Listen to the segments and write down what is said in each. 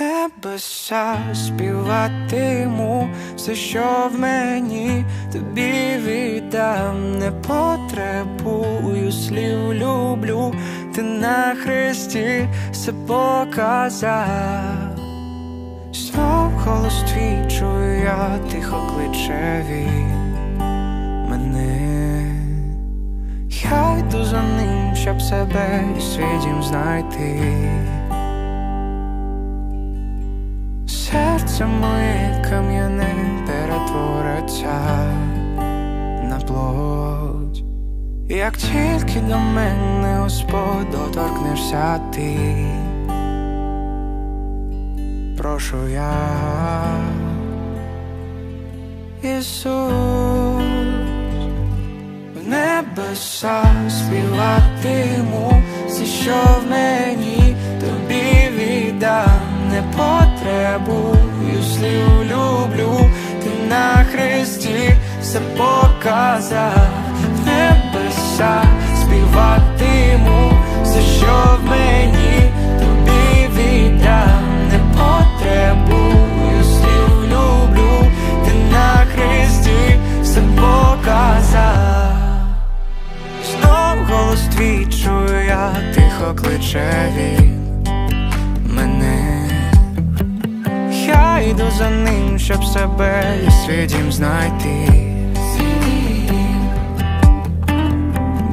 Небеса співатиму все, що в мені тобі віддам, не потребую слів, люблю, ти на хресті все показав. Знов голос твій чую я, тихо кличе він мене. Я йду за ним, щоб себе і свій знайти. Серце моє кам'яне перетвориться на плоть. Як тільки до мене, Господь, доторкнешся ти, прошу я, Ісус, в небеса співатиму все, що в мені тобі віддам, не потребую слів, люблю, ти на хресті все показав, в небеса співатиму все, що в мені тобі віддам, не потребую слів, люблю, ти на хресті все показав. Знов голос твій чую я, тихо кличе він мене. За ним, щоб себе і свій дім знайти.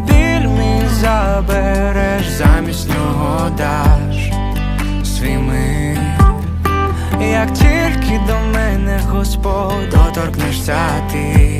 Біль мій забереш, замість нього даш свій мир. Як тільки до мене, Господь, доторкнешся ти.